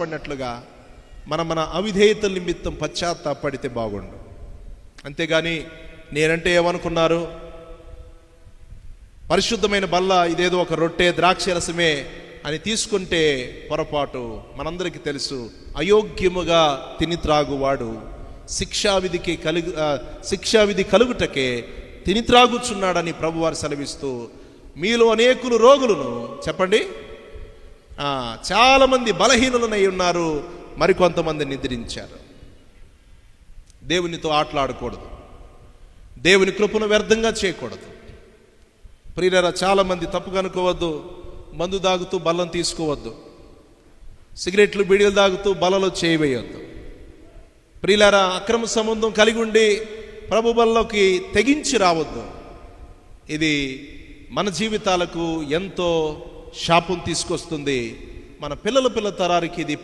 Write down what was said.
పడినట్లుగా మనం మన అవిధేయతల నిమిత్తం పశ్చాత్తాపడితే బాగుండు. అంతేగాని నేనంటే ఏమనుకున్నారు? పరిశుద్ధమైన బల్ల ఇదేదో ఒక రొట్టె ద్రాక్షరసమే అని తీసుకుంటే పొరపాటు. మనందరికీ తెలుసు అయోగ్యముగా తిని త్రాగువాడు శిక్షావిధికి కలుగు శిక్షావిధి కలుగుటకే తిని త్రాగుచున్నాడని ప్రభువారు సెలవిస్తూ మీలో అనేకులు రోగులను చెప్పండి. చాలామంది బలహీనులనై ఉన్నారు మరికొంతమంది నిద్రించారు. దేవునితో ఆటలాడకూడదు. దేవుని కృపను వ్యర్థంగా చేయకూడదు. ప్రియులరా చాలామంది తప్పు కనుకోవద్దు మందు తాగుతూ బలం తీసుకోవద్దు సిగరెట్లు బిడిలు తాగుతూ బలలో చేయవేయొద్దు. ప్రియులారా అక్రమ సంబంధం కలిగి ఉండి ప్రభు బల్లోకి తెగించి రావద్దు. ఇది మన జీవితాలకు ఎంతో శాపం తీసుకొస్తుంది. మన పిల్లల పిల్ల తరానికి ఇది